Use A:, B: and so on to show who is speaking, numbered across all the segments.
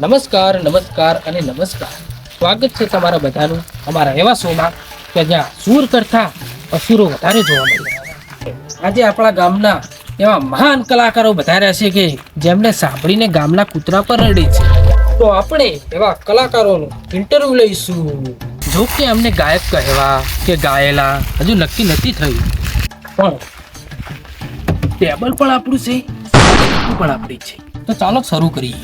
A: નમસ્કાર નમસ્કાર અને નમસ્કાર. સ્વાગત છે તમારા બધાનું અમારા એવા શોમાં કે જ્યાં સૂર કરતા અસુરો વધારે જોવા મળે. આજે આપણા ગામના એવા મહાન કલાકારો વધાર્યા છે કે જેમને સાંભળીને ગામના કૂતરા પર રડે છે. તો આપણે એવા કલાકારોનું ઇન્ટરવ્યુ લઈશું. જો કે અમને ગાયક કહેવા કે ગાયેલા હજુ નક્કી નથી થયું. પણ ટેબલ પણ આપણું છે પણ આપણી છે. તો ચાલો શરૂ કરીએ.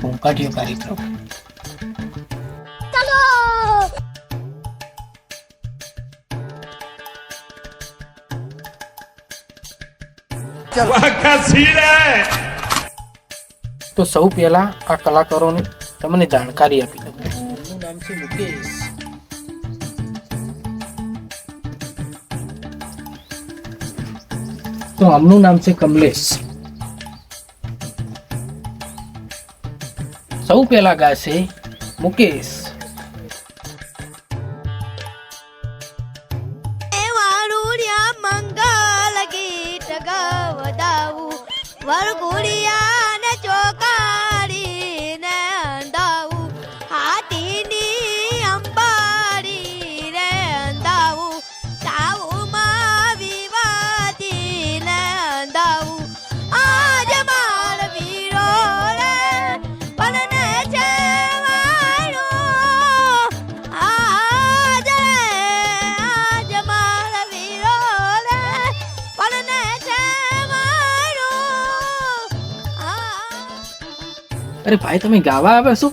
A: ભૂંકાટીયો કાર્યક્રમ. તો સૌ પહેલા આ કલાકારોની તમને જાણકારી આપી દઉં. એમનું નામ છે મુકેશ. તો આમનું નામ છે કમલેશ. સૌ પહેલા ગાશે મુકેશ.
B: મંગલ ગીત ગવડાવું. વરઘોડિયા
A: અરે ભાઈ, તમે ગાવા આવે છો?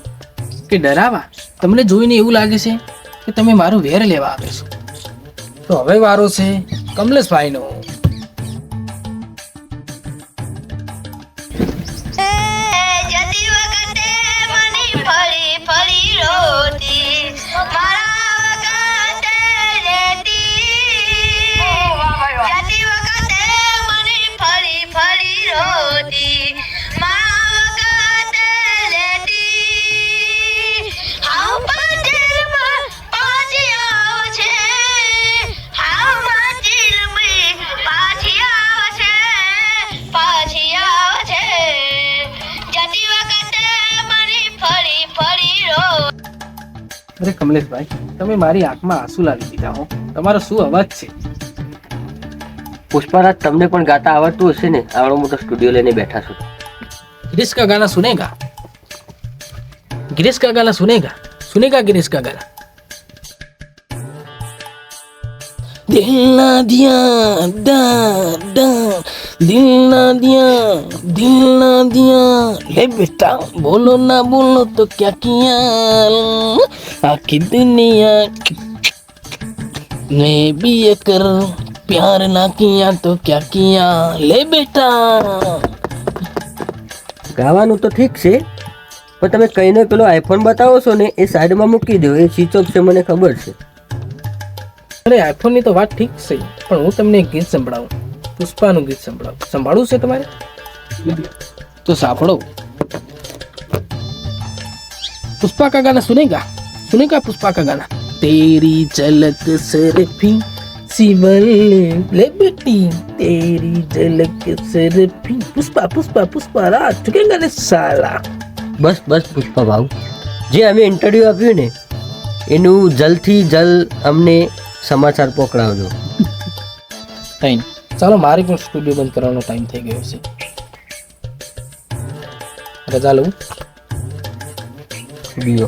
A: કે ડરાવા? તમને જોઈને એવું લાગે છે કે તમે મારું વેર લેવા આવે છો. તો હવે વારો છે કમલેશભાઈનો. અરે કમલેશભાઈ તમે મારી આંખમાં આંસુ લાવી દીધા હો. તમારો શું અવાજ છે?
C: પુષ્પારાજ તમને પણ ગાતા આવડતું હશે ને? આવડો મોટો સ્ટુડિયો લઈને બેઠા છું.
A: ગિરીશ કા ગાના સુનેગા. ગિરીશ કા ગાના સુનેગા. સુનેગા ગિરીશ કા ગાના દિલ ના દિયા દા દા. दिल ना दिया दिल ना दिया ले बेटा बोलो ना बोलो तो क्या किया आखिर दुनिया ने भी ये कर प्यार ना किया तो क्या किया ले बेटा
C: ગાવાનું તો ઠીક છે પણ તમે કહીને પેલો આઈફોન બતાવો છો ને એ સાઈડમાં મૂકી દો એ સ્વિચ ઓફ છે મને ખબર છે
A: અરે આઈફોન ની તો વાત ઠીક છે પણ હું તમને એક ગીત સંભળાવું પુષ્પાનું ગીત સંભળાવ. સંભાળવું છે તમારે? તો સાંભળો. પુષ્પા કા ગાના સુને કા પુષ્પા કા ગાના તેરી ઝલક સરફી સિવલ લે બેટી. તેરી ઝલક સરફી. પુષ્પા પુષ્પા પુષ્પા રા ચુકેંગા ને સાલા.
C: બસ બસ પુષ્પા ભાવ જે અમે ઇન્ટરવ્યુ આપ્યું ને એનું જલ્દથી જલ્દ અમને સમાચાર પકડાવજો
A: યુ ચાલો મારે પણ સ્ટુડિયો બંધ કરવાનો ટાઈમ થઈ ગયો છે. રજા લઉં
C: બીઓ